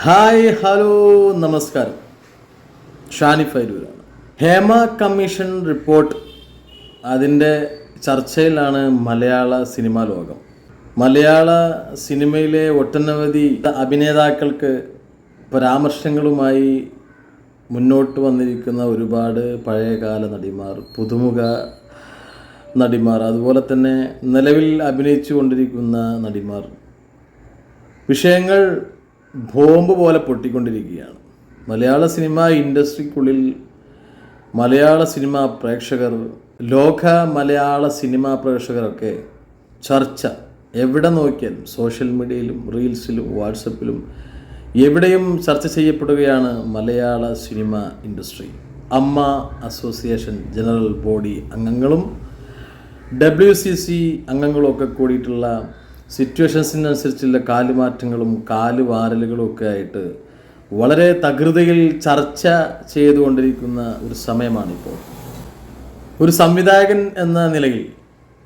Hi hello നമസ്കാരം. ഷാനി ഫൈരൂരാണ്. Hema commission report അതിന്റെ ചർച്ചയിലാണ് മലയാള സിനിമാ ലോകം. മലയാള സിനിമയിലെ ഒട്ടനവധി അഭിനേതാക്കൾക്ക് പരാമർശങ്ങളുമായി മുന്നോട്ട് വന്നിരിക്കുന്ന ഒരുപാട് പഴയകാല നടിമാർ പുതുമുഖ നടിമാർ അതുപോലെ തന്നെ നിലവിൽ അഭിനയിച്ചു കൊണ്ടിരിക്കുന്ന നടിമാർ. വിഷയങ്ങൾ ബോംബ് പോലെ പൊട്ടിക്കൊണ്ടിരിക്കുകയാണ്. മലയാള സിനിമ ഇൻഡസ്ട്രിക്കുള്ളിൽ മലയാള സിനിമ പ്രേക്ഷകർ ലോക മലയാള സിനിമ പ്രേക്ഷകരൊക്കെ ചർച്ച എവിടെ നോക്കിയാലും സോഷ്യൽ മീഡിയയിലും റീൽസിലും വാട്സപ്പിലും എവിടെയും ചർച്ച ചെയ്യപ്പെടുകയാണ് മലയാള cinema industry. AMMA association general body അംഗങ്ങളും ഡബ്ല്യു സി സി അംഗങ്ങളൊക്കെ കൂടിയിട്ടുള്ള സിറ്റുവേഷൻസിനനുസരിച്ചുള്ള കാലുമാറ്റങ്ങളും കാലുവാരലുകളും ഒക്കെ ആയിട്ട് വളരെ തകൃതയിൽ ചർച്ച ചെയ്തുകൊണ്ടിരിക്കുന്ന ഒരു സമയമാണിപ്പോൾ. ഒരു സംവിധായകൻ എന്ന നിലയിൽ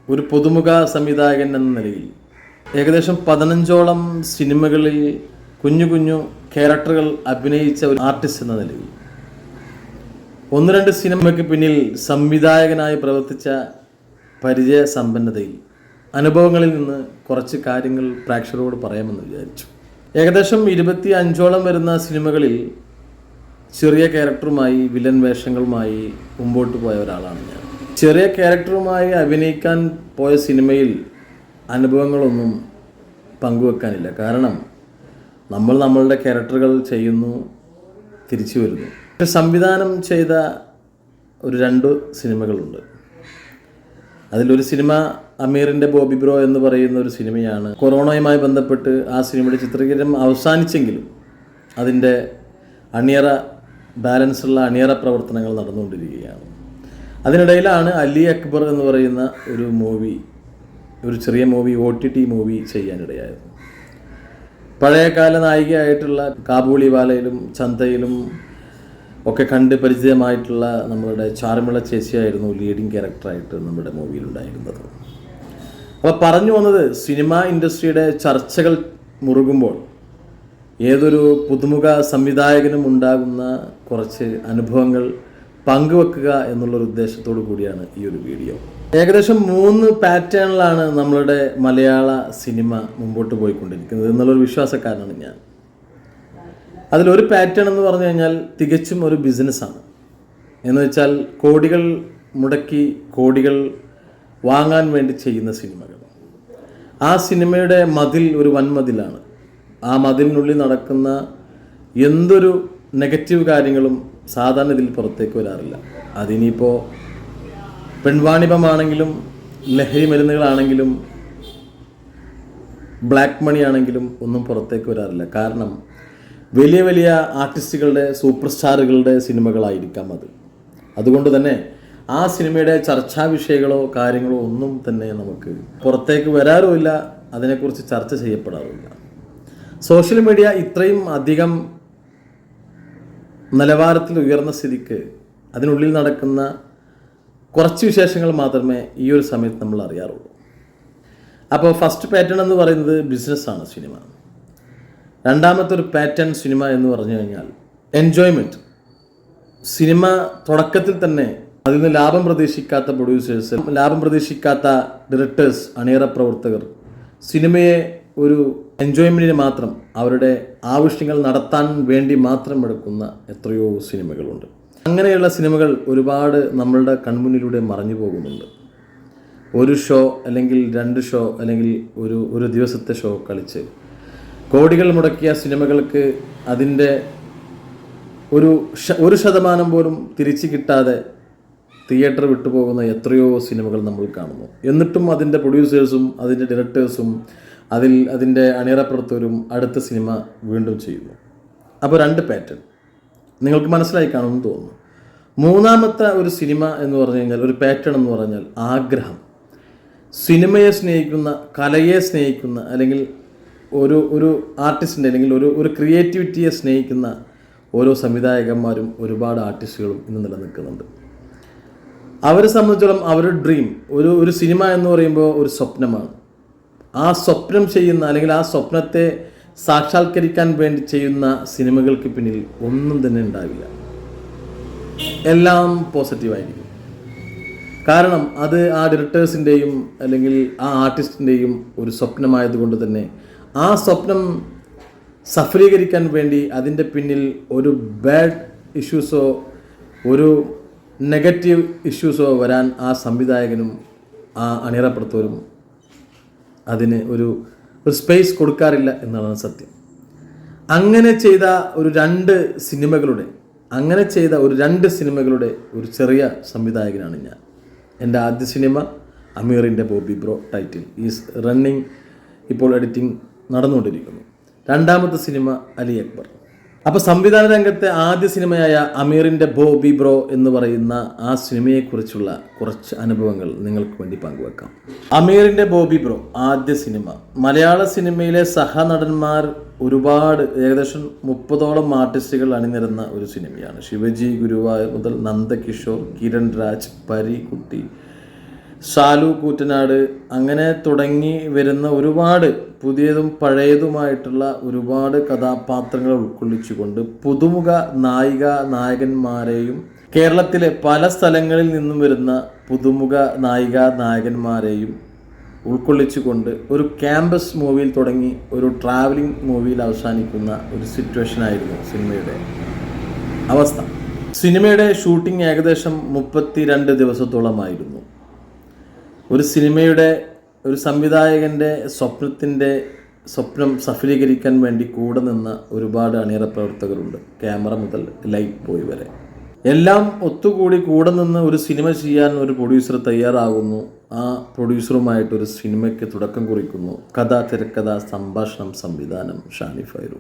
ഒരു പുതുമുഖ സംവിധായകൻ എന്ന നിലയിൽ ഏകദേശം പതിനഞ്ചോളം സിനിമകളിൽ കുഞ്ഞു കുഞ്ഞു ക്യാരക്ടറുകൾ അഭിനയിച്ച ഒരു ആർട്ടിസ്റ്റ് എന്ന നിലയിൽ. ഒന്ന് രണ്ട് സിനിമയ്ക്ക് പിന്നിൽ സംവിധായകനായി പ്രവർത്തിച്ച പരിചയ സമ്പന്നതയിൽ അനുഭവങ്ങളിൽ നിന്ന് കുറച്ച് കാര്യങ്ങൾ പ്രേക്ഷകരോട് പറയാമെന്ന് വിചാരിച്ചു. ഏകദേശം ഇരുപത്തി അഞ്ചോളം വരുന്ന സിനിമകളിൽ ചെറിയ ക്യാരക്ടറുമായി വില്ലൻ വേഷങ്ങളുമായി മുമ്പോട്ട് പോയ ഒരാളാണ് ഞാൻ. ചെറിയ ക്യാരക്ടറുമായി അഭിനയിക്കാൻ പോയ സിനിമയിൽ അനുഭവങ്ങളൊന്നും പങ്കുവെക്കാനില്ല. കാരണം നമ്മൾ നമ്മളുടെ ക്യാരക്ടറുകൾ ചെയ്യുന്നു തിരിച്ചു വരുന്നു. പക്ഷെ സംവിധാനം ചെയ്ത ഒരു രണ്ട് സിനിമകളുണ്ട്. അതിലൊരു സിനിമ അമീറിന്റെ ബോബി ബ്രോ എന്ന് പറയുന്ന ഒരു സിനിമയാണ്. കൊറോണയുമായി ബന്ധപ്പെട്ട് ആ സിനിമയുടെ ചിത്രീകരണം അവസാനിച്ചെങ്കിലും അതിന്റെ അണിയറ ബാലൻസുള്ള അണിയറ പ്രവർത്തനങ്ങൾ നടന്നുകൊണ്ടിരിക്കുകയാണ്. അതിനിടയിലാണ് അലി അക്ബർ എന്ന് പറയുന്ന ഒരു മൂവി ഒരു ചെറിയ movie O T T movie ചെയ്യാനിടയായത്. പഴയകാല നായികയായിട്ടുള്ള കാബൂളിവാലയിലും ചന്തയിലും ഒക്കെ കണ്ട് പരിചയമായിട്ടുള്ള നമ്മളുടെ ചാർമിള ചേച്ചിയായിരുന്നു ലീഡിങ് ക്യാരക്ടറായിട്ട് നമ്മുടെ മൂവിയിലുണ്ടായിരുന്നത് അപ്പോൾ പറഞ്ഞു വന്നത് സിനിമ ഇൻഡസ്ട്രിയുടെ ചർച്ചകൾ മുറുകുമ്പോൾ ഏതൊരു പുതുമുഖ സംവിധായകനും ഉണ്ടാകുന്ന കുറച്ച് അനുഭവങ്ങൾ പങ്കുവെക്കുക എന്നുള്ളൊരു ഉദ്ദേശത്തോടു കൂടിയാണ് ഈ ഒരു വീഡിയോ ഏകദേശം മൂന്ന് പാറ്റേണിലാണ് നമ്മളുടെ മലയാള സിനിമ മുമ്പോട്ട് പോയിക്കൊണ്ടിരിക്കുന്നത്. എന്നുള്ളൊരു വിശ്വാസക്കാരനാണ് ഞാൻ. അതിലൊരു പാറ്റേൺ എന്ന് പറഞ്ഞു കഴിഞ്ഞാൽ തികച്ചും ഒരു ബിസിനസ്സാണ് എന്ന് വെച്ചാൽ കോടികൾ മുടക്കി കോടികൾ വാങ്ങാൻ വേണ്ടി ചെയ്യുന്ന സിനിമകൾ. ആ സിനിമയുടെ മതിൽ ഒരു വൻമതിലാണ്. ആ മതിലിനുള്ളിൽ നടക്കുന്ന എന്തൊരു നെഗറ്റീവ് കാര്യങ്ങളും സാധാരണ ഇതിൽ പുറത്തേക്ക് വരാറില്ല. അതിനിപ്പോൾ പെൺവാണിപമാണെങ്കിലും ലഹരി മരുന്നുകളാണെങ്കിലും ബ്ലാക്ക് മണി ആണെങ്കിലും ഒന്നും പുറത്തേക്ക് വരാറില്ല. കാരണം വലിയ വലിയ ആർട്ടിസ്റ്റുകളുടെ സൂപ്പർ സ്റ്റാറുകളുടെ സിനിമകളായിരിക്കാം അത്. അതുകൊണ്ട് തന്നെ ആ സിനിമയുടെ ചർച്ചാ വിഷയങ്ങളോ കാര്യങ്ങളോ ഒന്നും തന്നെ നമുക്ക് പുറത്തേക്ക് വരാറുമില്ല അതിനെക്കുറിച്ച് ചർച്ച ചെയ്യപ്പെടാറുമില്ല. സോഷ്യൽ മീഡിയ ഇത്രയും അധികം നിലവാരത്തിൽ ഉയർന്ന സ്ഥിതിക്ക് അതിനുള്ളിൽ നടക്കുന്ന കുറച്ച് വിശേഷങ്ങൾ മാത്രമേ ഈ ഒരു സമയത്ത് നമ്മൾ അറിയാറുള്ളൂ. അപ്പോൾ ഫസ്റ്റ് പാറ്റേൺ എന്ന് പറയുന്നത് ബിസിനസ്സാണ് സിനിമ. രണ്ടാമത്തെ ഒരു പാറ്റേൺ സിനിമ എന്ന് പറഞ്ഞു കഴിഞ്ഞാൽ എൻജോയ്മെന്റ് സിനിമ തുടക്കത്തിൽ തന്നെ അതിൽ നിന്ന് ലാഭം പ്രതീക്ഷിക്കാത്ത പ്രൊഡ്യൂസേഴ്സ് ലാഭം പ്രതീക്ഷിക്കാത്ത ഡയറക്ടേഴ്സ് അണിയറ പ്രവർത്തകർ സിനിമയെ ഒരു എൻജോയ്മെന്റിന് മാത്രം അവരുടെ ആവശ്യങ്ങൾ നടത്താൻ വേണ്ടി മാത്രം എടുക്കുന്ന എത്രയോ സിനിമകളുണ്ട് അങ്ങനെയുള്ള സിനിമകൾ ഒരുപാട് നമ്മളുടെ കൺമുന്നിലൂടെ മറഞ്ഞു പോകുന്നുണ്ട്. ഒരു ഷോ അല്ലെങ്കിൽ രണ്ട് ഷോ അല്ലെങ്കിൽ ഒരു ഒരു ദിവസത്തെ ഷോ കളിച്ച് കോടികൾ മുടക്കിയ സിനിമകൾക്ക് അതിന്റെ ഒരു ഒരു ശതമാനം പോലും തിരിച്ചു കിട്ടാതെ തിയേറ്റർ വിട്ടുപോകുന്ന എത്രയോ സിനിമകൾ നമ്മൾ കാണുന്നു. എന്നിട്ടും അതിന്റെ പ്രൊഡ്യൂസേഴ്സും അതിന്റെ ഡയറക്ടേഴ്സും അതിൽ അതിന്റെ അണിയറപ്പുറത്തവരും അടുത്ത സിനിമ വീണ്ടും ചെയ്യുന്നു. അപ്പോൾ രണ്ട് പാറ്റേൺ. നിങ്ങൾക്ക് മനസ്സിലായി കാണുമെന്ന് തോന്നുന്നു. മൂന്നാമത്തെ ഒരു സിനിമ എന്ന് പറഞ്ഞു കഴിഞ്ഞാൽ ഒരു പാറ്റേൺ എന്ന് പറഞ്ഞാൽ ആഗ്രഹം. സിനിമയെ സ്നേഹിക്കുന്ന കലയെ സ്നേഹിക്കുന്ന അല്ലെങ്കിൽ ഒരു ഒരു ആർട്ടിസ്റ്റിന്റെ അല്ലെങ്കിൽ ഒരു ഒരു ക്രിയേറ്റിവിറ്റിയെ സ്നേഹിക്കുന്ന ഓരോ സംവിധായകന്മാരും ഒരുപാട് ആർട്ടിസ്റ്റുകളും ഇന്ന് നിലനിൽക്കുന്നുണ്ട്. അവരെ സംബന്ധിച്ചിടത്തോളം അവരുടെ ഡ്രീം ഒരു ഒരു സിനിമ എന്ന് പറയുമ്പോൾ ഒരു സ്വപ്നമാണ്. ആ സ്വപ്നം ചെയ്യുന്ന അല്ലെങ്കിൽ ആ സ്വപ്നത്തെ സാക്ഷാത്കരിക്കാൻ വേണ്ടി ചെയ്യുന്ന സിനിമകൾക്ക് പിന്നിൽ ഒന്നും തന്നെ ഉണ്ടാവില്ല. എല്ലാം പോസിറ്റീവായിരിക്കും കാരണം അത് ആ ഡയറക്ടേഴ്സിന്റെയും അല്ലെങ്കിൽ ആ ആർട്ടിസ്റ്റിന്റെയും ഒരു സ്വപ്നമായതുകൊണ്ട് തന്നെ ആ സ്വപ്നം സഫലീകരിക്കാൻ വേണ്ടി അതിന്റെ പിന്നിൽ ഒരു ബാഡ് ഇഷ്യൂസോ ഒരു നെഗറ്റീവ് ഇഷ്യൂസോ വരാൻ ആ സംവിധായകനും ആ അണിയറപ്പുറത്തവരും അതിന് ഒരു ഒരു സ്പേസ് കൊടുക്കാറില്ല എന്നുള്ളതാണ് സത്യം. അങ്ങനെ ചെയ്ത ഒരു രണ്ട് സിനിമകളുടെ അങ്ങനെ ചെയ്ത ഒരു രണ്ട് സിനിമകളുടെ ഒരു ചെറിയ സംവിധായകനാണ് ഞാൻ. എന്റെ ആദ്യ cinema അമീറിന്റെ Bobby bro title is running ഇപ്പോൾ എഡിറ്റിംഗ് നടന്നുകൊണ്ടിരിക്കുന്നു. രണ്ടാമത്തെ സിനിമ അലി അക്ബർ. അപ്പോൾ സംവിധാന രംഗത്തെ ആദ്യ സിനിമയായ അമീറിന്റെ ബോബി ബ്രോ എന്ന് പറയുന്ന ആ സിനിമയെക്കുറിച്ചുള്ള കുറച്ച് അനുഭവങ്ങൾ നിങ്ങൾക്ക് വേണ്ടി പങ്കുവെക്കാം. അമീറിന്റെ ബോബി ബ്രോ ആദ്യ സിനിമ. മലയാള സിനിമയിലെ സഹനടന്മാർ ഒരുപാട് ഏകദേശം മുപ്പതോളം ആർട്ടിസ്റ്റുകൾ അണിനിരുന്ന ഒരു സിനിമയാണ്. ശിവജി ഗുരുവായൂർ മുതൽ നന്ദകിഷോർ കിരൺ രാജ് പരീകുട്ടി ഷാലു കൂറ്റനാട് അങ്ങനെ തുടങ്ങി വരുന്ന ഒരുപാട് പുതിയതും പഴയതുമായിട്ടുള്ള ഒരുപാട് കഥാപാത്രങ്ങൾ ഉൾക്കൊള്ളിച്ചുകൊണ്ട് പുതുമുഖ നായിക നായകന്മാരെയും കേരളത്തിലെ പല സ്ഥലങ്ങളിൽ നിന്നും വരുന്ന പുതുമുഖ നായിക നായകന്മാരെയും ഉൾക്കൊള്ളിച്ചുകൊണ്ട് ഒരു ക്യാമ്പസ് മൂവിയിൽ തുടങ്ങി ഒരു ട്രാവലിംഗ് മൂവിയിൽ അവസാനിക്കുന്ന ഒരു സിറ്റുവേഷൻ ആയിരുന്നു സിനിമയുടെ അവസ്ഥ. സിനിമയുടെ ഷൂട്ടിംഗ് ഏകദേശം മുപ്പത്തി രണ്ട് ദിവസത്തോളമായിരുന്നു. ഒരു സിനിമയുടെ ഒരു സംവിധായകന്റെ സ്വപ്നത്തിന്റെ സ്വപ്നം സഫലീകരിക്കാൻ വേണ്ടി കൂടെ നിന്ന ഒരുപാട് അണിയറ പ്രവർത്തകരുണ്ട്. ക്യാമറ മുതൽ ലൈറ്റ് ബോയ് വരെ. എല്ലാം ഒത്തുകൂടി കൂടെ നിന്ന് ഒരു സിനിമ ചെയ്യാൻ ഒരു പ്രൊഡ്യൂസർ തയ്യാറാകുന്നു. ആ പ്രൊഡ്യൂസറുമായിട്ട് ഒരു സിനിമയ്ക്ക് തുടക്കം കുറിക്കുന്നു. കഥ തിരക്കഥ സംഭാഷണം സംവിധാനം ഷാനി ഫൈറു.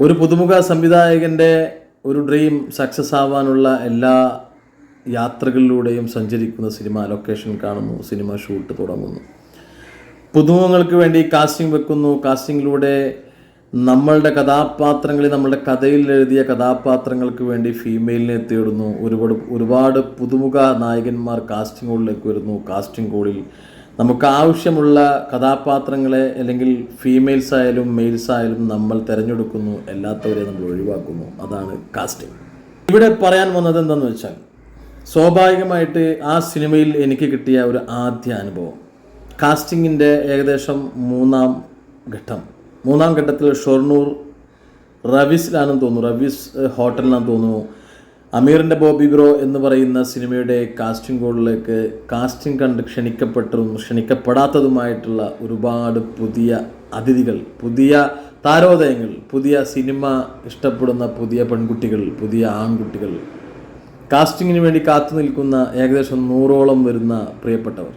ഒരു പുതുമുഖ സംവിധായകന്റെ ഒരു ഡ്രീം സക്സസ് ആവാനുള്ള എല്ലാ യാത്രകളിലൂടെയും സഞ്ചരിക്കുന്ന സിനിമ ലൊക്കേഷൻ കാണുന്നു സിനിമ ഷൂട്ട് തുടങ്ങുന്നു. പുതുമുഖങ്ങൾക്ക് വേണ്ടി കാസ്റ്റിംഗ് വെക്കുന്നു. കാസ്റ്റിങ്ങിലൂടെ നമ്മളുടെ കഥാപാത്രങ്ങളിൽ നമ്മളുടെ കഥയിൽ എഴുതിയ കഥാപാത്രങ്ങൾക്ക് വേണ്ടി ഫീമെയിലിനെ തേടുന്നു. ഒരുപാട് ഒരുപാട് പുതുമുഖ നായകന്മാർ കാസ്റ്റിംഗ് കോളിലേക്ക് വരുന്നു. കാസ്റ്റിംഗ് കോളിൽ നമുക്ക് ആവശ്യമുള്ള കഥാപാത്രങ്ങളെ അല്ലെങ്കിൽ ഫീമെയിൽസ് ആയാലും മെയിൽസ് ആയാലും നമ്മൾ തിരഞ്ഞെടുക്കുന്നു. എല്ലാത്തവരെയും നമ്മൾ ഒഴിവാക്കുന്നു. അതാണ് കാസ്റ്റിംഗ് ഇവിടെ പറയാൻ വന്നത് എന്താണെന്ന് വെച്ചാൽ സ്വാഭാവികമായിട്ട് ആ സിനിമയിൽ എനിക്ക് കിട്ടിയ ഒരു ആദ്യ അനുഭവം. കാസ്റ്റിങ്ങിന്റെ ഏകദേശം മൂന്നാം ഘട്ടം. മൂന്നാം ഘട്ടത്തിൽ ഷൊർണൂർ റവിസിലാണെന്ന് തോന്നുന്നു. റവിസ് ഹോട്ടലിലാണെന്ന് തോന്നുന്നു. അമീറിന്റെ ബോബി ബ്രോ എന്ന് പറയുന്ന സിനിമയുടെ കാസ്റ്റിംഗ് കോളിലേക്ക് കാസ്റ്റിംഗ് കണ്ട് ക്ഷണിക്കപ്പെട്ടതും ക്ഷണിക്കപ്പെടാത്തതുമായിട്ടുള്ള ഒരുപാട് പുതിയ അതിഥികൾ പുതിയ താരോദയങ്ങൾ പുതിയ സിനിമ ഇഷ്ടപ്പെടുന്ന പുതിയ പെൺകുട്ടികൾ പുതിയ ആൺകുട്ടികൾ കാസ്റ്റിങ്ങിന് വേണ്ടി കാത്തു നിൽക്കുന്ന ഏകദേശം നൂറോളം വരുന്ന പ്രിയപ്പെട്ടവർ.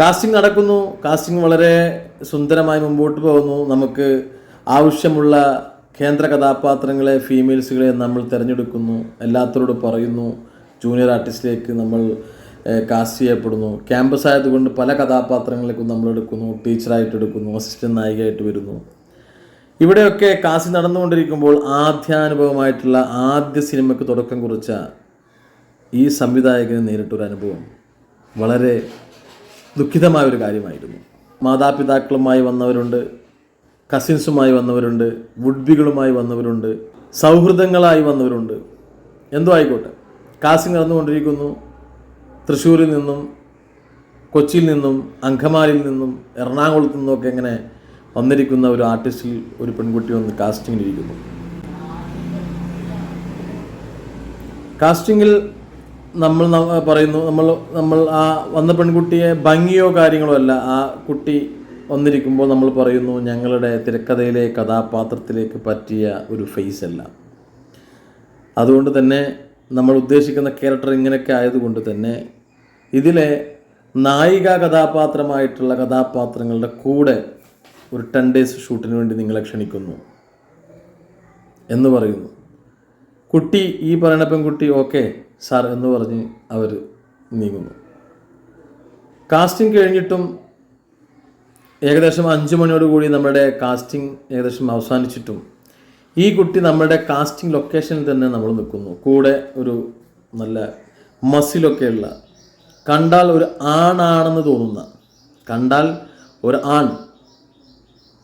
കാസ്റ്റിംഗ് നടക്കുന്നു. കാസ്റ്റിംഗ് വളരെ സുന്ദരമായി മുമ്പോട്ട് പോകുന്നു. നമുക്ക് ആവശ്യമുള്ള കേന്ദ്ര കഥാപാത്രങ്ങളെ ഫീമെയിൽസുകളെ നമ്മൾ തിരഞ്ഞെടുക്കുന്നു. എല്ലാത്തരോട് പറയുന്നു. ജൂനിയർ ആർട്ടിസ്റ്റിലേക്ക് നമ്മൾ കാസ്റ്റ് ചെയ്യപ്പെടുന്നു. ക്യാമ്പസ് ആയതുകൊണ്ട് പല കഥാപാത്രങ്ങളേക്കും നമ്മൾ എടുക്കുന്നു. ടീച്ചറായിട്ട് എടുക്കുന്നു. അസിസ്റ്റന്റ് നായികയായിട്ട് വരുന്നു. ഇവിടെയൊക്കെ കാസി നടന്നുകൊണ്ടിരിക്കുമ്പോൾ ആദ്യാനുഭവമായിട്ടുള്ള ആദ്യ സിനിമയ്ക്ക് തുടക്കം കുറിച്ച ഈ സംവിധായകന് നേരിട്ടൊരു അനുഭവം വളരെ ദുഃഖിതമായ ഒരു കാര്യമായിരുന്നു. മാതാപിതാക്കളുമായി വന്നവരുണ്ട് കസിൻസുമായി വന്നവരുണ്ട് വുഡ്ബികളുമായി വന്നവരുണ്ട് സൗഹൃദങ്ങളായി വന്നവരുണ്ട്. എന്തോ ആയിക്കോട്ടെ. കാസി നടന്നുകൊണ്ടിരിക്കുന്നു തൃശ്ശൂരിൽ നിന്നും കൊച്ചിയിൽ നിന്നും അങ്കമാലിയിൽ നിന്നും എറണാകുളത്തു നിന്നൊക്കെ ഇങ്ങനെ വന്നിരിക്കുന്ന ഒരു ആർട്ടിസ്റ്റിൽ ഒരു പെൺകുട്ടി വന്ന് കാസ്റ്റിങ്ങിലിരിക്കുന്നു കാസ്റ്റിങ്ങിൽ നമ്മൾ പറയുന്നു നമ്മൾ നമ്മൾ ആ വന്ന പെൺകുട്ടിയെ ഭംഗിയോ കാര്യങ്ങളോ അല്ല ആ കുട്ടി വന്നിരിക്കുമ്പോൾ നമ്മൾ പറയുന്നു ഞങ്ങളുടെ തിരക്കഥയിലെ കഥാപാത്രത്തിലേക്ക് പറ്റിയ ഒരു ഫേസ് അല്ല. അതുകൊണ്ട് തന്നെ നമ്മൾ ഉദ്ദേശിക്കുന്ന ക്യാരക്ടർ ഇങ്ങനെയൊക്കെ ആയതുകൊണ്ട് തന്നെ ഇതിലെ നായിക കഥാപാത്രമായിട്ടുള്ള കഥാപാത്രങ്ങളുടെ കൂടെ ഒരു ടെൻ ഡേയ്സ് ഷൂട്ടിന് വേണ്ടി നിങ്ങളെ ക്ഷണിക്കുന്നു. എന്ന് പറയുന്നു. കുട്ടി ഈ പറയണ പെൺകുട്ടി ഓക്കെ സാർ എന്ന് പറഞ്ഞ് അവർ നീങ്ങുന്നു. കാസ്റ്റിംഗ് കഴിഞ്ഞിട്ടും ഏകദേശം അഞ്ച് മണിയോടുകൂടി നമ്മുടെ കാസ്റ്റിംഗ് ഏകദേശം അവസാനിച്ചിട്ടും ഈ കുട്ടി നമ്മുടെ കാസ്റ്റിംഗ് ലൊക്കേഷനിൽ തന്നെ നമ്മൾ നിൽക്കുന്നു. കൂടെ ഒരു നല്ല മസിലൊക്കെയുള്ള കണ്ടാൽ ഒരു ആണാണെന്ന് തോന്നുന്ന കണ്ടാൽ ഒരു ആൺ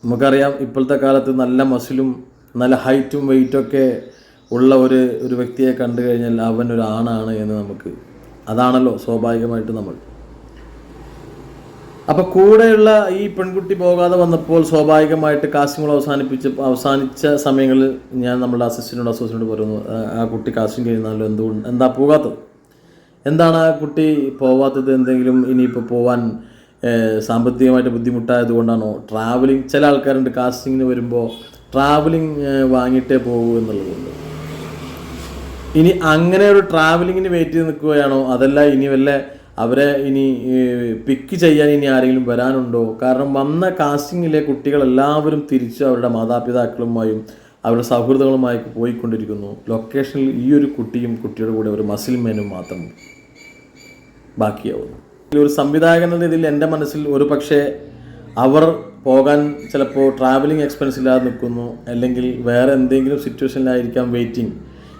നമുക്കറിയാം ഇപ്പോഴത്തെ കാലത്ത് നല്ല മസിലും നല്ല ഹൈറ്റും വെയിറ്റൊക്കെ ഉള്ള ഒരു ഒരു വ്യക്തിയെ കണ്ടു കഴിഞ്ഞാൽ അവൻ ഒരു ആണാണ് എന്ന് നമുക്ക് അതാണല്ലോ സ്വാഭാവികമായിട്ട് നമ്മൾ. അപ്പോൾ കൂടെയുള്ള ഈ പെൺകുട്ടി പോകാതെ വന്നപ്പോൾ സ്വാഭാവികമായിട്ട് കാസ്റ്റിംഗുകൾ അവസാനിപ്പിച്ച അവസാനിച്ച സമയങ്ങളിൽ ഞാൻ നമ്മുടെ അസിസ്റ്റന്റ് അസോസിനോട് പറയുന്നു "ആ, കുട്ടി കാസ്റ്റിംഗ് കഴിയുന്നല്ലോ എന്തുകൊണ്ട് എന്താ പോകാത്തത്? എന്താണ് ആ കുട്ടി പോവാത്തത്? എന്തെങ്കിലും ഇനിയിപ്പോൾ പോവാൻ സാമ്പത്തികമായിട്ട് ബുദ്ധിമുട്ടായത് കൊണ്ടാണോ ട്രാവലിംഗ് ചില ആൾക്കാരുണ്ട് കാസ്റ്റിങ്ങിന് വരുമ്പോൾ ട്രാവലിംഗ് വാങ്ങിയിട്ടേ പോകൂ എന്നുള്ളതുകൊണ്ട് ഇനി അങ്ങനെ ഒരു ട്രാവലിങ്ങിന് വെയിറ്റ് ചെയ്ത് നിൽക്കുകയാണോ? അതല്ല ഇനി വല്ല അവരെ ഇനി പിക്ക് ചെയ്യാൻ ഇനി ആരെങ്കിലും വരാനുണ്ടോ? കാരണം വന്ന കാസ്റ്റിങ്ങിലെ കുട്ടികൾ എല്ലാവരും തിരിച്ച് അവരുടെ മാതാപിതാക്കളുമായും അവരുടെ സൗഹൃദങ്ങളുമായി പോയിക്കൊണ്ടിരിക്കുന്നു. ലൊക്കേഷനിൽ ഈ ഒരു കുട്ടിയും കുട്ടിയുടെ കൂടെ ഒരു മസിൽ മേനും മാത്രം ബാക്കിയാവുന്നു. ഒരു സംവിധായകൻ എന്ന രീതിയിൽ എന്റെ മനസ്സിൽ ഒരു പക്ഷേ അവർ പോകാൻ ചിലപ്പോൾ ട്രാവലിംഗ് എക്സ്പെൻസ് ഇല്ലാതെ നിൽക്കുന്നു അല്ലെങ്കിൽ വേറെ എന്തെങ്കിലും സിറ്റുവേഷനിലായിരിക്കാം വെയിറ്റിംഗ്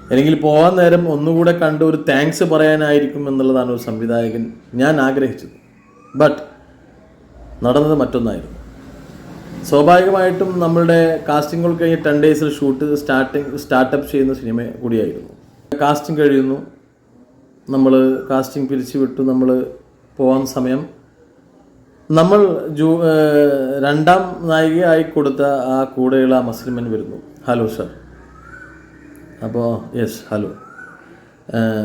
അല്ലെങ്കിൽ പോകാൻ നേരം ഒന്നുകൂടെ കണ്ട് ഒരു താങ്ക്സ് പറയാനായിരിക്കും എന്നുള്ളതാണ് ഒരു സംവിധായകൻ ഞാൻ ആഗ്രഹിച്ചത്. ബട്ട് നടന്നത് മറ്റൊന്നായിരുന്നു. സ്വാഭാവികമായിട്ടും നമ്മളുടെ കാസ്റ്റിംഗുകൾ കഴിഞ്ഞ് ടെൻ ഡേയ്സിൽ ഷൂട്ട് സ്റ്റാർട്ടിങ് സ്റ്റാർട്ടപ്പ് ചെയ്യുന്ന സിനിമ കൂടിയായിരുന്നു. കാസ്റ്റിംഗ് കഴിയുന്നു. നമ്മൾ കാസ്റ്റിംഗ് പിരിച്ചു വിട്ടു നമ്മൾ പോകാൻ സമയം. നമ്മൾ ജൂ രണ്ടാം നായികയായി കൊടുത്ത ആ കൂടെയുള്ള ആ മുസ്ലിമൻ വരുന്നു. Hello sir. അപ്പോൾ യെസ് ഹലോ.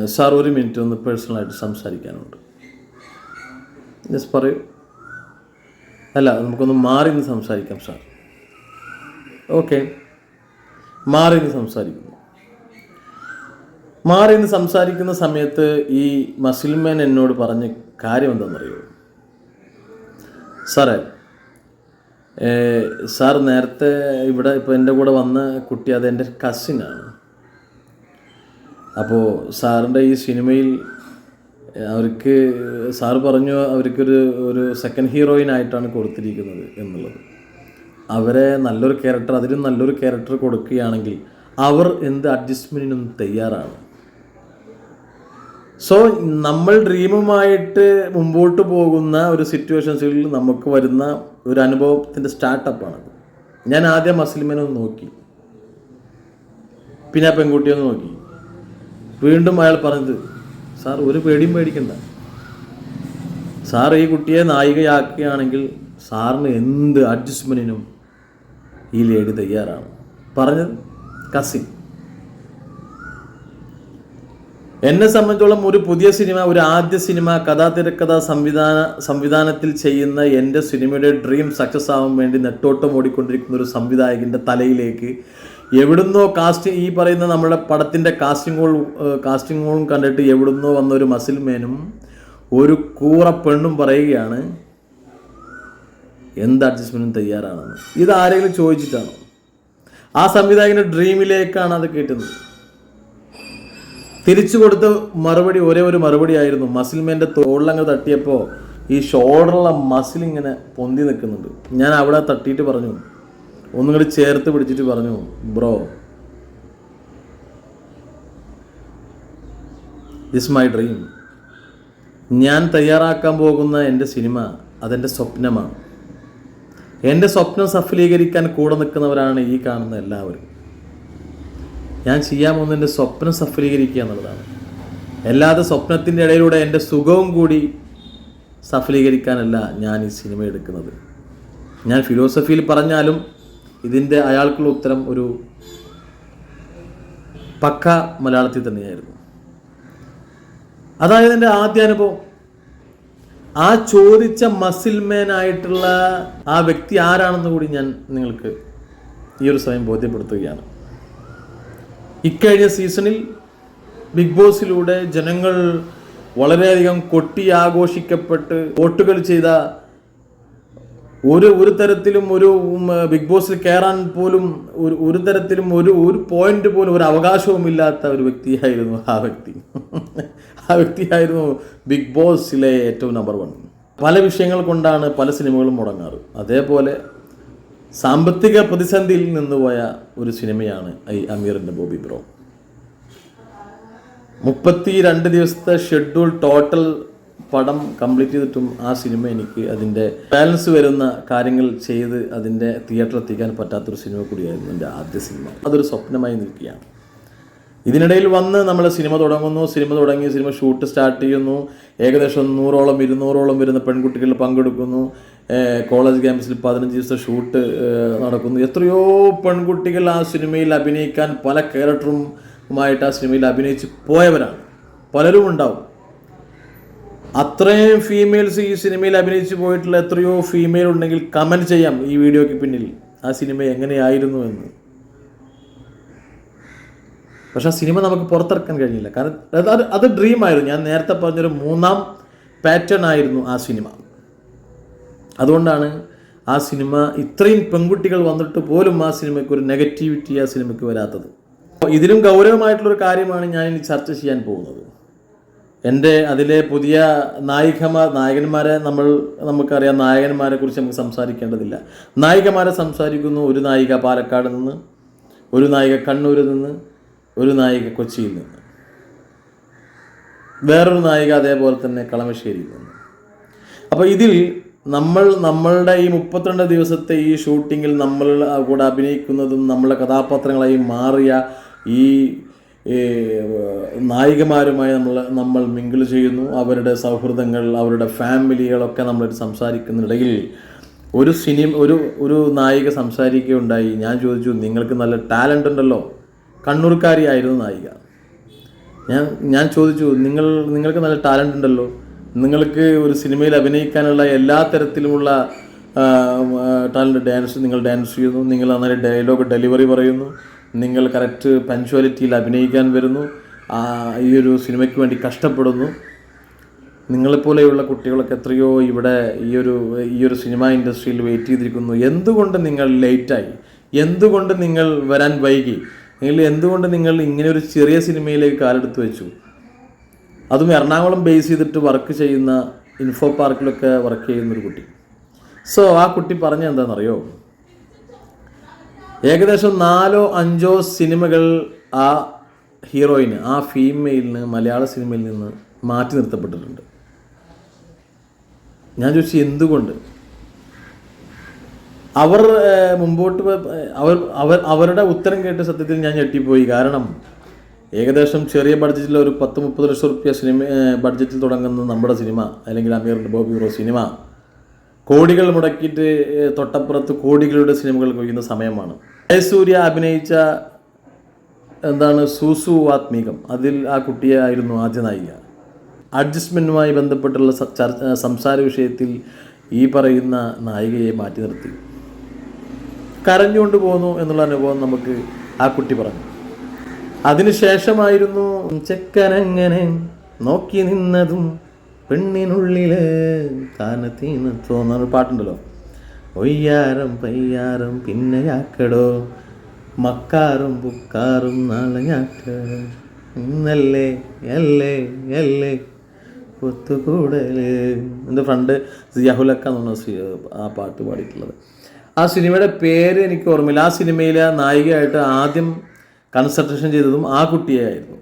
സാർ ഒരു മിനിറ്റ് ഒന്ന് പേഴ്സണലായിട്ട് സംസാരിക്കാനുണ്ട്. യെസ് പറയൂ. അല്ല നമുക്കൊന്ന് മാറി നിന്ന് സംസാരിക്കാം സാർ. ഓക്കെ. മാറി നിന്ന് സംസാരിക്കുന്നു. മാറി നിന്ന് സംസാരിക്കുന്ന സമയത്ത് ഈ മസിൽമേൻ എന്നോട് പറഞ്ഞ കാര്യം എന്താണെന്നറിയോ സാറേ സാർ നേരത്തെ ഇവിടെ ഇപ്പോൾ എന്റെ കൂടെ വന്ന കുട്ടി അത് എന്റെ കസിനാണ്. അപ്പോൾ സാറിന്റെ ഈ സിനിമയിൽ അവർക്ക് സാർ പറഞ്ഞു അവർക്കൊരു ഒരു സെക്കൻഡ് ഹീറോയിൻ ആയിട്ടാണ് കൊടുത്തിരിക്കുന്നത് എന്നുള്ളത്. അവരെ നല്ലൊരു ക്യാരക്ടർ അതിലും നല്ലൊരു ക്യാരക്ടർ കൊടുക്കുകയാണെങ്കിൽ അവർ എന്ത് അഡ്ജസ്റ്റ്മെന്റിനും തയ്യാറാണ്. സോ നമ്മൾ ഡ്രീമുമായിട്ട് മുമ്പോട്ട് പോകുന്ന ഒരു സിറ്റുവേഷൻസിൽ നമുക്ക് വരുന്ന ഒരു അനുഭവത്തിന്റെ സ്റ്റാർട്ടപ്പാണത് ഞാൻ ആദ്യം മസ്ലിമിനെ ഒന്ന് നോക്കി. പിന്നെ പെൺകുട്ടിയെ ഒന്ന് നോക്കി. വീണ്ടും അയാൾ പറഞ്ഞത് സാർ ഒരു പേടിയും പേടിക്കണ്ട. സാർ ഈ കുട്ടിയെ നായികയാക്കുകയാണെങ്കിൽ സാറിന് എന്ത് അഡ്ജസ്റ്റ്മെന്റിനും ഈ ലേഡി തയ്യാറാണ്. പറഞ്ഞത് കസിൻ. എന്നെ സംബന്ധിച്ചോളം ഒരു പുതിയ സിനിമ ഒരു ആദ്യ സിനിമ കഥാ തിരക്കഥ സംവിധാന സംവിധാനത്തിൽ ചെയ്യുന്ന എന്റെ സിനിമയുടെ ഡ്രീം സക്സസ് ആവാൻ വേണ്ടി നെട്ടോട്ടം ഓടിക്കൊണ്ടിരിക്കുന്ന ഒരു സംവിധായകന്റെ തലയിലേക്ക് എവിടുന്നോ കാസ്റ്റ് ഈ പറയുന്ന നമ്മുടെ പടത്തിന്റെ കാസ്റ്റിംഗ് കാസ്റ്റിങ്ങുകളും കണ്ടിട്ട് എവിടുന്നോ വന്ന ഒരു മസിൽമേനും ഒരു കൂറ പെണ്ണും പറയുകയാണ് എന്ത് അഡ്ജസ്റ്റ്മെന്റും തയ്യാറാണെന്ന്? ഇത് ആരെങ്കിലും ചോദിച്ചിട്ടാണോ? ആ സംവിധായകന്റെ ഡ്രീമിലേക്കാണ് അത് കേട്ടുന്നത്. തിരിച്ചു കൊടുത്ത മറുപടി ഒരേ ഒരു മറുപടി ആയിരുന്നു. മസിൽമേന്റെ തോളിലങ്ങ് തട്ടിയപ്പോൾ ഈ ഷോൾഡറുള്ള മസിൽ ഇങ്ങനെ പൊന്തി നിൽക്കുന്നുണ്ട്. ഞാൻ അവിടെ തട്ടിയിട്ട് പറഞ്ഞു ഒന്നും കൂടി ചേർത്ത് പിടിച്ചിട്ട് പറഞ്ഞു ബ്രോ ദിസ് മൈ ഡ്രീം ഞാൻ തയ്യാറാക്കാൻ പോകുന്ന എന്റെ സിനിമ അതെന്റെ സ്വപ്നമാണ്. എന്റെ സ്വപ്നം സഫലീകരിക്കാൻ കൂടെ നിൽക്കുന്നവരാണ് ഈ കാണുന്ന എല്ലാവരും. ഞാൻ ചെയ്യാൻ പോകുന്ന എന്റെ സ്വപ്നം സഫലീകരിക്കുക എന്നുള്ളതാണ്. അല്ലാതെ സ്വപ്നത്തിന്റെ ഇടയിലൂടെ എന്റെ സുഖവും കൂടി സഫലീകരിക്കാനല്ല ഞാൻ ഈ സിനിമ എടുക്കുന്നത്. ഞാൻ ഫിലോസഫിയിൽ പറഞ്ഞാലും ഇതിന്റെ അയാൾക്കുള്ള ഉത്തരം ഒരു പക്ക മലയാളത്തിൽ തന്നെയായിരുന്നു. അതായത് എന്റെ ആദ്യ അനുഭവം. ആ ചോദിച്ച മസിൽമാൻ ആയിട്ടുള്ള ആ വ്യക്തി ആരാണെന്ന് കൂടി ഞാൻ നിങ്ങൾക്ക് ഈ ഒരു സമയം ബോധ്യപ്പെടുത്തുകയാണ്. ഇക്കഴിഞ്ഞ സീസണിൽ ബിഗ് ബോസിലൂടെ ജനങ്ങൾ വളരെയധികം കൊട്ടി ആഘോഷിക്കപ്പെട്ട് വോട്ടുകൾ ചെയ്ത ഒരു ഒരു തരത്തിലും ഒരു ബിഗ് ബോസിൽ കയറാൻ പോലും ഒരു ഒരു തരത്തിലും ഒരു ഒരു പോയിന്റ് പോലും ഒരു അവകാശവും ഇല്ലാത്ത ഒരു വ്യക്തിയായിരുന്നു ആ വ്യക്തി. ആ വ്യക്തിയായിരുന്നു ബിഗ് ബോസിലെ ഏറ്റവും നമ്പർ വൺ പല വിഷയങ്ങൾ കൊണ്ടാണ് പല സിനിമകളും മുടങ്ങാറ്. അതേപോലെ സാമ്പത്തിക പ്രതിസന്ധിയിൽ നിന്ന് പോയ ഒരു സിനിമയാണ് ഐ അമീറിന്റെ ബോബി ബ്രോ. മുപ്പത്തി രണ്ട് ദിവസത്തെ ഷെഡ്യൂൾ ടോട്ടൽ പടം കംപ്ലീറ്റ് ചെയ്തിട്ടും ആ സിനിമ എനിക്ക് അതിന്റെ ബാലൻസ് വരുന്ന കാര്യങ്ങൾ ചെയ്ത് അതിന്റെ തിയേറ്ററിൽ എത്തിക്കാൻ പറ്റാത്തൊരു സിനിമ കൂടിയായിരുന്നു എന്റെ ആദ്യ സിനിമ. അതൊരു സ്വപ്നമായി നിൽക്കുകയാണ്. ഇതിനിടയിൽ വന്ന് നമ്മൾ സിനിമ തുടങ്ങുന്നു സിനിമ തുടങ്ങി സിനിമ ഷൂട്ട് സ്റ്റാർട്ട് ചെയ്യുന്നു. ഏകദേശം നൂറോളം ഇരുന്നൂറോളം വരുന്ന പെൺകുട്ടികൾ പങ്കെടുക്കുന്നു. കോളേജ് ക്യാമ്പസിൽ പതിനഞ്ച് ദിവസത്തെ ഷൂട്ട് നടക്കുന്നു. എത്രയോ പെൺകുട്ടികൾ ആ സിനിമയിൽ അഭിനയിക്കാൻ പല ക്യാരക്ടറുമായിട്ട് ആ സിനിമയിൽ അഭിനയിച്ച് പോയവരാണ്. പലരും ഉണ്ടാവും. അത്രയും ഫീമെയിൽസ് ഈ സിനിമയിൽ അഭിനയിച്ച് പോയിട്ടുള്ള എത്രയോ ഫീമെയിൽ ഉണ്ടെങ്കിൽ കമന്റ് ചെയ്യാം ഈ വീഡിയോയ്ക്ക് പിന്നിൽ. ആ സിനിമ എങ്ങനെയായിരുന്നു എന്ന്. പക്ഷെ ആ സിനിമ നമുക്ക് പുറത്തിറക്കാൻ കഴിഞ്ഞില്ല. കാരണം അത് അത് ഡ്രീമായിരുന്നു ഞാൻ നേരത്തെ പറഞ്ഞൊരു മൂന്നാം പാറ്റേൺ ആയിരുന്നു ആ സിനിമ. അതുകൊണ്ടാണ് ആ സിനിമ ഇത്രയും പെൺകുട്ടികൾ വന്നിട്ട് പോലും ആ സിനിമയ്ക്ക് ഒരു നെഗറ്റിവിറ്റി ആ സിനിമയ്ക്ക് വരാത്തത്. ഇതിലും ഗൗരവമായിട്ടുള്ളൊരു കാര്യമാണ് ഞാൻ ഇനി ചർച്ച ചെയ്യാൻ പോകുന്നത്. എന്റെ അതിലെ പുതിയ നായികമാർ നായകന്മാരെ നമ്മൾ നമുക്കറിയാം നായകന്മാരെ കുറിച്ച് നമുക്ക് സംസാരിക്കേണ്ടതില്ല. നായികമാരെ സംസാരിക്കുന്നു ഒരു നായിക പാലക്കാട് നിന്ന് ഒരു നായിക കണ്ണൂരിൽ നിന്ന് ഒരു നായിക കൊച്ചിയിൽ നിന്ന്. വേറൊരു നായിക അതേപോലെ തന്നെ കളമശ്ശേരിയിൽ നിന്ന്. അപ്പോൾ ഇതിൽ നമ്മൾ നമ്മളുടെ ഈ മുപ്പത്തിരണ്ട് ദിവസത്തെ ഈ ഷൂട്ടിങ്ങിൽ നമ്മൾ കൂടെ അഭിനയിക്കുന്നതും നമ്മളെ കഥാപാത്രങ്ങളായി മാറിയ ഈ നായികമാരുമായി നമ്മൾ നമ്മൾ മിങ്കിൾ ചെയ്യുന്നു. അവരുടെ സൗഹൃദങ്ങൾ അവരുടെ ഫാമിലികളൊക്കെ നമ്മൾ സംസാരിക്കുന്നിടയിൽ ഒരു സിനിമ ഒരു ഒരു നായിക സംസാരിക്കുകയുണ്ടായി. ഞാൻ ചോദിച്ചു നിങ്ങൾക്ക് നല്ല ടാലന്റ് ഉണ്ടല്ലോ. കണ്ണൂർക്കാരിയായിരുന്നു നായിക. ഞാൻ ഞാൻ ചോദിച്ചു നിങ്ങൾ നിങ്ങൾക്ക് നല്ല ടാലന്റ് ഉണ്ടല്ലോ. നിങ്ങൾക്ക് ഒരു സിനിമയിൽ അഭിനയിക്കാനുള്ള എല്ലാ തരത്തിലുമുള്ള ടാലന്റ് ഡാൻസ് നിങ്ങൾ ഡാൻസ് ചെയ്യുന്നു. നിങ്ങൾ നന്നായി ഡയലോഗ് ഡെലിവറി പറയുന്നു. നിങ്ങൾ കറക്റ്റ് പഞ്ച്വാലിറ്റിയിൽ അഭിനയിക്കാൻ വരുന്നു. ഈ ഒരു സിനിമയ്ക്ക് വേണ്ടി കഷ്ടപ്പെടുന്നു. നിങ്ങളെപ്പോലെയുള്ള കുട്ടികളൊക്കെ എത്രയോ ഇവിടെ ഈ ഒരു ഈ ഒരു സിനിമ ഇൻഡസ്ട്രിയിൽ വെയിറ്റ് ചെയ്തിരിക്കുന്നു. എന്തുകൊണ്ട് നിങ്ങൾ ലേറ്റായി? എന്തുകൊണ്ട് നിങ്ങൾ വരാൻ വൈകി? അല്ലെങ്കിൽ എന്തുകൊണ്ട് നിങ്ങൾ ഇങ്ങനെ ഒരു ചെറിയ സിനിമയിലേക്ക് കാലെടുത്ത് വെച്ചു? അതും എറണാകുളം ബേസ് ചെയ്തിട്ട് വർക്ക് ചെയ്യുന്ന ഇൻഫോ പാർക്കിലൊക്കെ വർക്ക് ചെയ്യുന്ന ഒരു കുട്ടി. സോ ആ കുട്ടി പറഞ്ഞ എന്താണെന്നറിയോ ഏകദേശം നാലോ അഞ്ചോ സിനിമകൾ ആ ഹീറോയിന് ആ ഫീമെയിലിന് മലയാള സിനിമയിൽ നിന്ന് മാറ്റി നിർത്തപ്പെട്ടിട്ടുണ്ട്. ഞാൻ ചോദിച്ചു എന്തുകൊണ്ട്? അവർ മുമ്പോട്ട് അവർ അവർ അവരുടെ ഉത്തരം കേട്ട് സത്യത്തിൽ ഞാൻ ഞെട്ടിപ്പോയി. കാരണം ഏകദേശം ചെറിയ ബഡ്ജറ്റിൽ ഒരു പത്ത് മുപ്പത് ലക്ഷം റുപ്യ സിനിമ ബഡ്ജറ്റിൽ തുടങ്ങുന്ന നമ്മുടെ സിനിമ അല്ലെങ്കിൽ അമീറിന്റെ ബോബി ഹീറോ സിനിമ കോടികൾ മുടക്കിയിട്ട് തൊട്ടപ്പുറത്ത് കോടികളുടെ സിനിമകൾ കൊയ്യുന്ന സമയമാണ്. ജയസൂര്യ അഭിനയിച്ച എന്താണ് സൂസു ആത്മീകം അതിൽ ആ കുട്ടിയായിരുന്നു ആദ്യ നായിക. അഡ്ജസ്റ്റ്മെന്റുമായി ബന്ധപ്പെട്ടുള്ള സംസാര വിഷയത്തിൽ ഈ പറയുന്ന നായികയെ മാറ്റി നിർത്തി. കരഞ്ഞുകൊണ്ട് പോന്നു എന്നുള്ള അനുഭവം നമുക്ക് ആ കുട്ടി പറഞ്ഞു. അതിനുശേഷമായിരുന്നു ചെക്കനങ്ങനെ നോക്കി നിന്നതും പെണ്ണിനുള്ളിൽ താനത്തീന തോന്നുന്ന പാട്ടുണ്ടല്ലോ. ഒയ്യാരം പയ്യാരം പിന്നെ ഞാക്കടോ. മക്കാറും പുക്കാറും നാളെ ഞാക്ക. ഇന്നല്ലേ അല്ലേ അല്ലേ. കൊത്തുകൂടൽ എന്റെ ഫ്രണ്ട് സിയാഹുലക്ക ആ പാട്ട് പാടിയിട്ടുള്ളത്. ആ സിനിമയുടെ പേര് എനിക്ക് ഓർമ്മയില്ല. ആ സിനിമയിലെ നായികയായിട്ട് ആദ്യം കൺസൾട്ടേഷൻ ചെയ്തതും ആ കുട്ടിയെ ആയിരുന്നു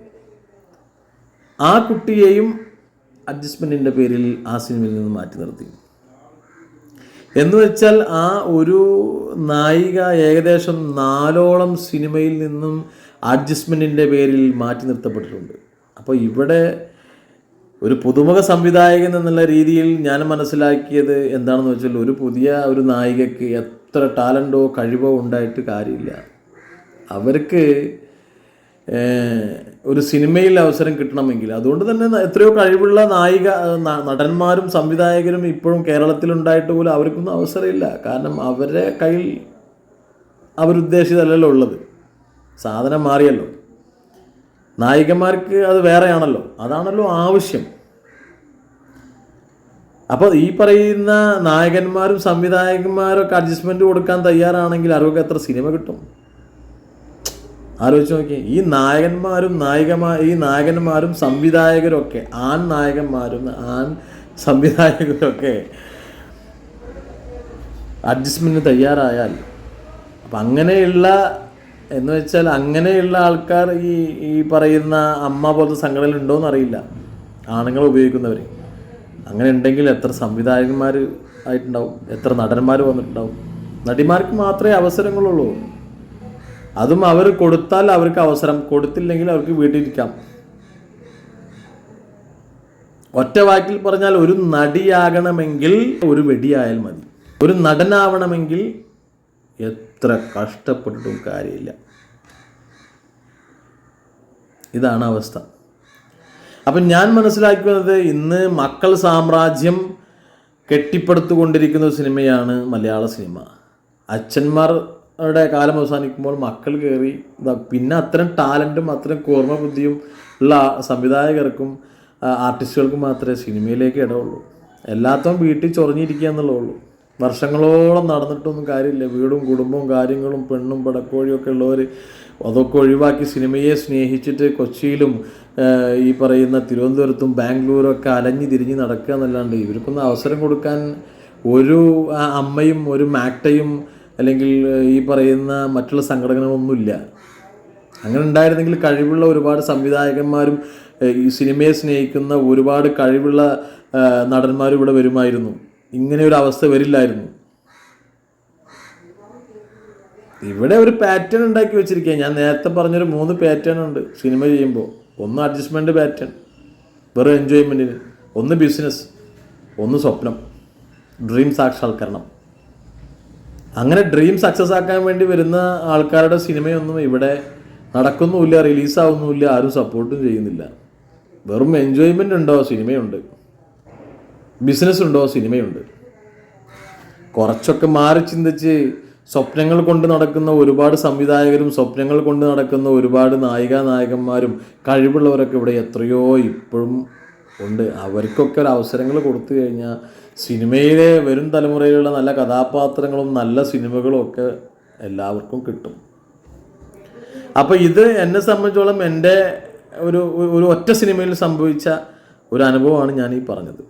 ആ കുട്ടിയെയും അഡ്ജസ്റ്റ്മെന്റിന്റെ പേരിൽ ആ സിനിമയിൽ നിന്ന് മാറ്റി നിർത്തി. എന്ന് വെച്ചാൽ ആ ഒരു നായിക ഏകദേശം നാലോളം സിനിമയിൽ നിന്നും അഡ്ജസ്റ്റ്മെന്റിന്റെ പേരിൽ മാറ്റി നിർത്തപ്പെട്ടിട്ടുണ്ട്. അപ്പോൾ ഇവിടെ ഒരു പുതുമുഖ സംവിധായകൻ എന്നുള്ള രീതിയിൽ ഞാൻ മനസ്സിലാക്കിയത് എന്താണെന്ന് വെച്ചാൽ ഒരു പുതിയ ഒരു നായികക്ക് എത്ര ടാലന്റോ കഴിവോ ഉണ്ടായിട്ട് കാര്യമില്ല. അവർക്ക് ഒരു സിനിമയിൽ അവസരം കിട്ടണമെങ്കിൽ അതുകൊണ്ട് തന്നെ എത്രയോ കഴിവുള്ള നായിക നടന്മാരും സംവിധായകരും ഇപ്പോഴും കേരളത്തിലുണ്ടായിട്ട് പോലും അവർക്കൊന്നും അവസരമില്ല. കാരണം അവരുടെ കയ്യിൽ അവരുദ്ദേശിച്ചതല്ലല്ലോ ഉള്ളത്. സാധനം മാറിയല്ലോ. നായികന്മാർക്ക് അത് വേറെയാണല്ലോ. അതാണല്ലോ ആവശ്യം. അപ്പോൾ ഈ പറയുന്ന നായകന്മാരും സംവിധായകന്മാരൊക്കെ അഡ്ജസ്റ്റ്മെന്റ് അഡ്ജസ്റ്റ്മെന്റ് കൊടുക്കാൻ തയ്യാറാണെങ്കിൽ അവർക്ക് എത്ര സിനിമ കിട്ടും? ആലോചിച്ച് നോക്കിയേ. ഈ നായകന്മാരും നായികമാ ഈ നായകന്മാരും സംവിധായകരും ഒക്കെ ആൺ നായകന്മാരും ആൺ സംവിധായകരൊക്കെ അഡ്ജസ്റ്റ്മെന്റിന് തയ്യാറായാൽ അപ്പം അങ്ങനെയുള്ള എന്ന് വെച്ചാൽ അങ്ങനെയുള്ള ആൾക്കാർ ഈ ഈ പറയുന്ന അമ്മ പോലത്തെ സംഘടനയിലുണ്ടോയെന്ന് അറിയില്ല ആണുങ്ങൾ ഉപയോഗിക്കുന്നവർ അങ്ങനെ ഉണ്ടെങ്കിൽ എത്ര സംവിധായകന്മാർ ആയിട്ടുണ്ടാവും? എത്ര നടന്മാർ വന്നിട്ടുണ്ടാവും? നടിമാർക്ക് മാത്രമേ അവസരങ്ങളുള്ളൂ. അതും അവർ കൊടുത്താൽ അവർക്ക് അവസരം. കൊടുത്തില്ലെങ്കിൽ അവർക്ക് വീട്ടിലിരിക്കാം. ഒറ്റ വാക്കിൽ പറഞ്ഞാൽ ഒരു നടിയാകണമെങ്കിൽ ഒരു വെടിയായാൽ മതി. ഒരു നടനാവണമെങ്കിൽ എത്ര കഷ്ടപ്പെട്ടിട്ടും കാര്യമില്ല. ഇതാണ് അവസ്ഥ. അപ്പം ഞാൻ മനസ്സിലാക്കുന്നത് ഇന്ന് മക്കൾ സാമ്രാജ്യം കെട്ടിപ്പടുത്തുകൊണ്ടിരിക്കുന്ന സിനിമയാണ് മലയാള സിനിമ. അച്ഛന്മാരുടെ കാലം അവസാനിക്കുമ്പോൾ മക്കൾ കയറി പിന്നെ അത്തരം ടാലന്റും അത്തരം കോർമ്മ ബുദ്ധിയും ഉള്ള സംവിധായകർക്കും ആർട്ടിസ്റ്റുകൾക്കും മാത്രമേ സിനിമയിലേക്ക് ഇടവുള്ളൂ. എല്ലാത്തും വീട്ടിൽ ചൊറിഞ്ഞിരിക്കുക എന്നുള്ളൂ വർഷങ്ങളോളം നടന്നിട്ടൊന്നും കാര്യമില്ല. വീടും കുടുംബവും കാര്യങ്ങളും പെണ്ണും പടക്കോഴിയും ഒക്കെ ഉള്ളവർ അതൊക്കെ ഒഴിവാക്കി സിനിമയെ സ്നേഹിച്ചിട്ട് കൊച്ചിയിലും ഈ പറയുന്ന തിരുവനന്തപുരത്തും ബാംഗ്ലൂരും ഒക്കെ അലഞ്ഞു തിരിഞ്ഞ് നടക്കുക എന്നല്ലാണ്ട് ഇവർക്കൊന്നും അവസരം കൊടുക്കാൻ ഒരു അമ്മയും ഒരു മാക്ടയും അല്ലെങ്കിൽ ഈ പറയുന്ന മറ്റുള്ള സംഘടനകളൊന്നുമില്ല. അങ്ങനെ ഉണ്ടായിരുന്നെങ്കിൽ കഴിവുള്ള ഒരുപാട് സംവിധായകന്മാരും ഈ സിനിമയെ സ്നേഹിക്കുന്ന ഒരുപാട് കഴിവുള്ള നടന്മാരും ഇവിടെ വരുമായിരുന്നു. ഇങ്ങനെ ഒരു അവസ്ഥ വരില്ലായിരുന്നു. ഇവിടെ ഒരു പാറ്റേൺ ഉണ്ടാക്കി വെച്ചിരിക്കുക ഞാൻ നേരത്തെ പറഞ്ഞൊരു മൂന്ന് പാറ്റേൺ ഉണ്ട് സിനിമ ചെയ്യുമ്പോൾ. ഒന്ന് അഡ്ജസ്റ്റ്മെന്റ് പാറ്റേൺ വെറും എൻജോയ്മെന്റിന് ഒന്ന് ബിസിനസ് ഒന്ന് സ്വപ്നം. ഡ്രീം സാക്ഷാത്കരണം അങ്ങനെ ഡ്രീം സക്സസ് ആക്കാൻ വേണ്ടി വരുന്ന ആൾക്കാരുടെ സിനിമയൊന്നും ഇവിടെ നടക്കുന്നുമില്ല റിലീസാവുന്നുമില്ല ആരും സപ്പോർട്ടും ചെയ്യുന്നില്ല. വെറും എൻജോയ്മെന്റ് ഉണ്ടോ സിനിമയുണ്ട് ബിസിനസ് ഉണ്ടോ സിനിമയുണ്ട് കുറച്ചൊക്കെ മാറി ചിന്തിച്ച് സ്വപ്നങ്ങൾ കൊണ്ട് നടക്കുന്ന ഒരുപാട് സംവിധായകരും സ്വപ്നങ്ങൾ കൊണ്ട് നടക്കുന്ന ഒരുപാട് നായിക നായകന്മാരും കഴിവുള്ളവരൊക്കെ ഇവിടെ എത്രയോ ഇപ്പോഴും ഉണ്ട്. അവർക്കൊക്കെ ഒരു അവസരങ്ങൾ കൊടുത്തു കഴിഞ്ഞാൽ സിനിമയിലെ വരും തലമുറയിലുള്ള നല്ല കഥാപാത്രങ്ങളും നല്ല സിനിമകളും ഒക്കെ എല്ലാവർക്കും കിട്ടും. അപ്പോൾ ഇത് എന്നെ സംബന്ധിച്ചോളം എന്റെ ഒരു ഒരു ഒറ്റ സിനിമയിൽ സംഭവിച്ച ഒരു അനുഭവമാണ് ഞാൻ ഈ പറഞ്ഞത്.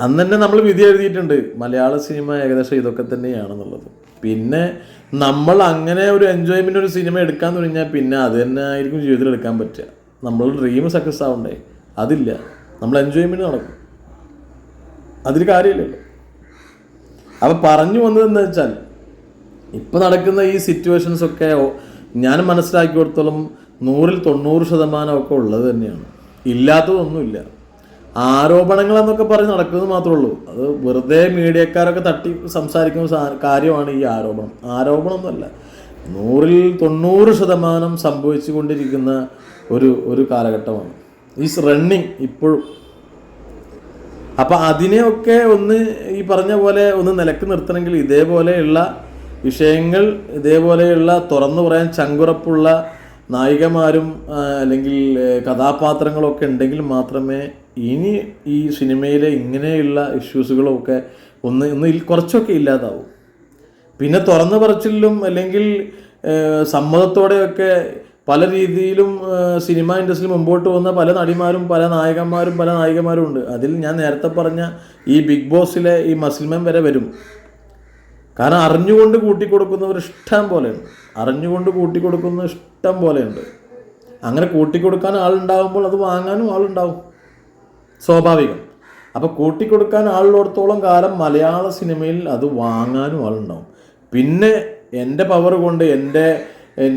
അന്ന് തന്നെ നമ്മൾ വിധി എഴുതിയിട്ടുണ്ട്. മലയാള സിനിമ ഏകദേശം ഇതൊക്കെ തന്നെയാണെന്നുള്ളത്. പിന്നെ നമ്മൾ അങ്ങനെ ഒരു എൻജോയ്മെന്റ് ഒരു സിനിമ എടുക്കാൻ തുടങ്ങിയാൽ പിന്നെ അത് തന്നെ ആയിരിക്കും ജീവിതത്തിൽ എടുക്കാൻ പറ്റുക. നമ്മൾ ഡ്രീം സക്സസ് ആവണ്ടേ? അതില്ല. നമ്മൾ എൻജോയ്മെന്റ് നടക്കും. അതിൽ കാര്യമില്ലല്ലോ അപ്പം പറഞ്ഞു വന്നതെന്ന് വെച്ചാൽ ഇപ്പം നടക്കുന്ന ഈ സിറ്റുവേഷൻസൊക്കെ ഞാൻ മനസ്സിലാക്കി കൊടുത്തോളം നൂറിൽ തൊണ്ണൂറ് ശതമാനമൊക്കെ ഉള്ളത് തന്നെയാണ്. ഇല്ലാത്തതൊന്നുമില്ല. ആരോപണങ്ങൾ എന്നൊക്കെ പറഞ്ഞ് നടക്കുന്നത് മാത്രമേ ഉള്ളൂ. അത് വെറുതെ മീഡിയക്കാരൊക്കെ തട്ടി സംസാരിക്കുന്ന കാര്യമാണ് ഈ ആരോപണം. ആരോപണമൊന്നുമല്ല. നൂറിൽ തൊണ്ണൂറ് ശതമാനം സംഭവിച്ചുകൊണ്ടിരിക്കുന്ന ഒരു ഒരു കാലഘട്ടമാണ്. ഈസ് റണ്ണിങ് ഇപ്പോഴും. അപ്പം അതിനെയൊക്കെ ഒന്ന് ഈ പറഞ്ഞ പോലെ ഒന്ന് നിലയ്ക്ക് നിർത്തണമെങ്കിൽ ഇതേപോലെയുള്ള വിഷയങ്ങൾ ഇതേപോലെയുള്ള തുറന്നു പറയാൻ ചങ്കുറപ്പുള്ള നായികമാരും അല്ലെങ്കിൽ കഥാപാത്രങ്ങളൊക്കെ ഉണ്ടെങ്കിൽ മാത്രമേ ഇനി ഈ സിനിമയിലെ ഇങ്ങനെയുള്ള ഇഷ്യൂസുകളൊക്കെ ഒന്ന് ഒന്ന് കുറച്ചൊക്കെ ഇല്ലാതാവും. പിന്നെ തുറന്നു പറച്ചിലും അല്ലെങ്കിൽ സമ്മതത്തോടെയൊക്കെ പല രീതിയിലും സിനിമ ഇൻഡസ്ട്രിയിൽ മുമ്പോട്ട് വന്ന പല നടിമാരും പല നായകന്മാരും പല നായികമാരും ഉണ്ട്. അതിൽ ഞാൻ നേരത്തെ പറഞ്ഞ ഈ ബിഗ് ബോസിലെ ഈ മസിൽമൻ വരെ വരും. കാരണം അറിഞ്ഞുകൊണ്ട് കൂട്ടിക്കൊടുക്കുന്നവർ ഇഷ്ടം പോലെയുണ്ട്. അറിഞ്ഞുകൊണ്ട് കൂട്ടിക്കൊടുക്കുന്ന ഇഷ്ടം പോലെയുണ്ട്. അങ്ങനെ കൂട്ടിക്കൊടുക്കാൻ ആളുണ്ടാകുമ്പോൾ അത് വാങ്ങാനും ആളുണ്ടാവും. സ്വാഭാവികം. അപ്പോൾ കൂട്ടിക്കൊടുക്കാൻ ആളുള്ളടത്തോളം കാലം മലയാള സിനിമയിൽ അത് വാങ്ങാനും ആളുണ്ടാവും. പിന്നെ എന്റെ പവർ കൊണ്ട് എന്റെ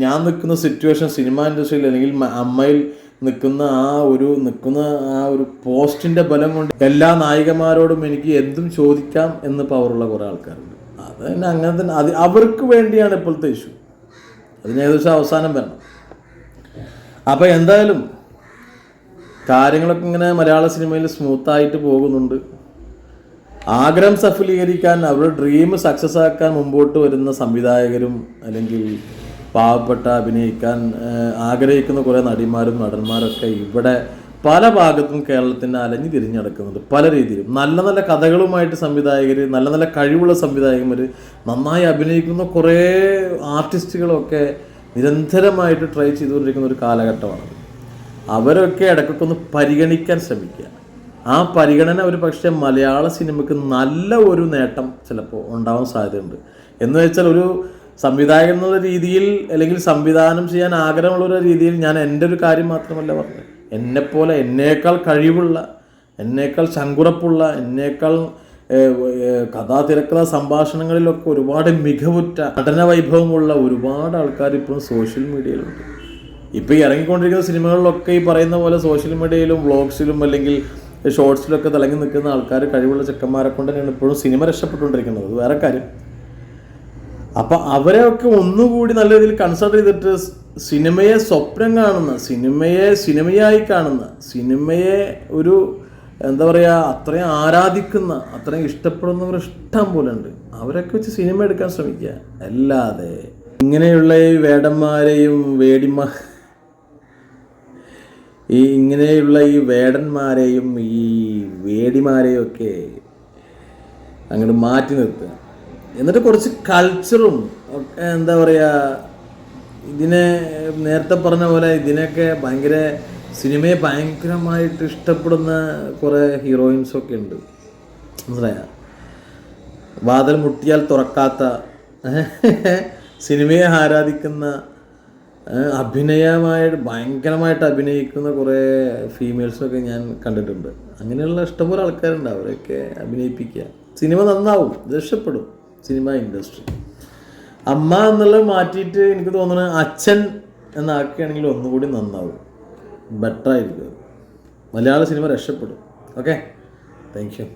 ഞാൻ നിൽക്കുന്ന സിറ്റുവേഷൻ സിനിമ ഇൻഡസ്ട്രിയിൽ അല്ലെങ്കിൽ അമ്മയിൽ നിൽക്കുന്ന ആ ഒരു നിൽക്കുന്ന ആ ഒരു പോസ്റ്റിന്റെ ബലം കൊണ്ട് എല്ലാ നായികമാരോടും എനിക്ക് എന്തും ചോദിക്കാം എന്ന് പവറുള്ള കുറേ ആൾക്കാരുണ്ട്. അത് തന്നെ അങ്ങനെ തന്നെ. അത് അവർക്ക് വേണ്ടിയാണ് ഇപ്പോഴത്തെ ഇഷ്യൂ അതിന് ഏകദേശം അവസാനം വരണം. അപ്പോൾ എന്തായാലും കാര്യങ്ങളൊക്കെ ഇങ്ങനെ മലയാള സിനിമയിൽ സ്മൂത്തായിട്ട് പോകുന്നുണ്ട്. ആഗ്രഹം സഫലീകരിക്കാൻ അവരുടെ ഡ്രീം സക്സസ് ആക്കാൻ മുമ്പോട്ട് വരുന്ന സംവിധായകരും അല്ലെങ്കിൽ പാവപ്പെട്ട അഭിനയിക്കാൻ ആഗ്രഹിക്കുന്ന കുറേ നടിമാരും നടന്മാരൊക്കെ ഇവിടെ പല ഭാഗത്തും കേരളത്തിന്റെ അലഞ്ഞു തിരിഞ്ഞടക്കുന്നുണ്ട്. പല രീതിയിലും. നല്ല നല്ല കഥകളുമായിട്ട് സംവിധായകർ നല്ല നല്ല കഴിവുള്ള സംവിധായകന്മാർ നന്നായി അഭിനയിക്കുന്ന കുറേ ആർട്ടിസ്റ്റുകളൊക്കെ നിരന്തരമായിട്ട് ട്രൈ ചെയ്തുകൊണ്ടിരിക്കുന്ന ഒരു കാലഘട്ടമാണ്. അവരൊക്കെ ഇടയ്ക്കൊക്കെ ഒന്ന് പരിഗണിക്കാൻ ശ്രമിക്കുക. ആ പരിഗണന ഒരു പക്ഷേ മലയാള സിനിമയ്ക്ക് നല്ല ഒരു നേട്ടം ചിലപ്പോൾ ഉണ്ടാവാൻ സാധ്യതയുണ്ട്. എന്ന് വെച്ചാൽ ഒരു സംവിധായകൻ എന്നുള്ള രീതിയിൽ അല്ലെങ്കിൽ സംവിധാനം ചെയ്യാൻ ആഗ്രഹമുള്ള ഒരു രീതിയിൽ ഞാൻ എന്റെ ഒരു കാര്യം മാത്രമല്ല പറഞ്ഞത്. എന്നെപ്പോലെ എന്നേക്കാൾ കഴിവുള്ള എന്നേക്കാൾ ചങ്കുറപ്പുള്ള എന്നേക്കാൾ കഥാ തിരക്കഥ സംഭാഷണങ്ങളിലൊക്കെ ഒരുപാട് മികവുറ്റ നടന വൈഭവമുള്ള ഒരുപാട് ആൾക്കാർ ഇപ്പോഴും സോഷ്യൽ മീഡിയയിലുണ്ട്. ഇപ്പോൾ ഈ ഇറങ്ങിക്കൊണ്ടിരിക്കുന്ന സിനിമകളിലൊക്കെ ഈ പറയുന്ന പോലെ സോഷ്യൽ മീഡിയയിലും വ്ളോഗ്സിലും അല്ലെങ്കിൽ ഷോർട്സിലൊക്കെ തിളങ്ങി നിൽക്കുന്ന ആൾക്കാർ കഴിവുള്ള ചെക്കന്മാരെ കൊണ്ട് തന്നെയാണ് ഇപ്പോഴും സിനിമ രക്ഷപ്പെട്ടുകൊണ്ടിരിക്കുന്നത്. വേറെ കാര്യം. അപ്പം അവരെയൊക്കെ ഒന്നുകൂടി നല്ല രീതിയിൽ കൺസിഡർ ചെയ്തിട്ട് സിനിമയെ സ്വപ്നം കാണുന്ന സിനിമയെ സിനിമയായി കാണുന്ന സിനിമയെ ഒരു എന്താ പറയുക അത്രയും ആരാധിക്കുന്ന അത്രയും ഇഷ്ടപ്പെടുന്നവർ ഇഷ്ടം പോലെ ഉണ്ട്. അവരൊക്കെ വെച്ച് സിനിമ എടുക്കാൻ ശ്രമിക്കുക. അല്ലാതെ ഇങ്ങനെയുള്ള ഈ വേടന്മാരെയും വേടിമാ ഈ ഇങ്ങനെയുള്ള ഈ വേടന്മാരെയും ഈ വേടിമാരെയും ഒക്കെ അങ്ങോട്ട് മാറ്റി നിർത്തുക. എന്നിട്ട് കുറച്ച് കൾച്ചറും ഒക്കെ എന്താ പറയുക ഇതിനെ നേരത്തെ പറഞ്ഞ പോലെ ഇതിനൊക്കെ ഭയങ്കര സിനിമയെ ഭയങ്കരമായിട്ട് ഇഷ്ടപ്പെടുന്ന കുറേ ഹീറോയിൻസൊക്കെ ഉണ്ട്. മനസ്സിലായ? വാതിൽ മുട്ടിയാൽ തുറക്കാത്ത സിനിമയെ ആരാധിക്കുന്ന അഭിനയമായിട്ട് ഭയങ്കരമായിട്ട് അഭിനയിക്കുന്ന കുറേ ഫീമെയിൽസൊക്കെ ഞാൻ കണ്ടിട്ടുണ്ട്. അങ്ങനെയുള്ള ഇഷ്ടംപോലെ ആൾക്കാരുണ്ട് അവരൊക്കെ അഭിനയിപ്പിക്കുക. സിനിമ നന്നാവും രക്ഷപ്പെടും സിനിമ ഇൻഡസ്ട്രി. അമ്മ എന്നുള്ളത് മാറ്റിയിട്ട് എനിക്ക് തോന്നുന്നത് അച്ഛൻ എന്നാക്കുകയാണെങ്കിൽ ഒന്നുകൂടി നന്നാവും. ബെറ്ററായിരിക്കും മലയാള സിനിമ രക്ഷപ്പെടും. Okay thank you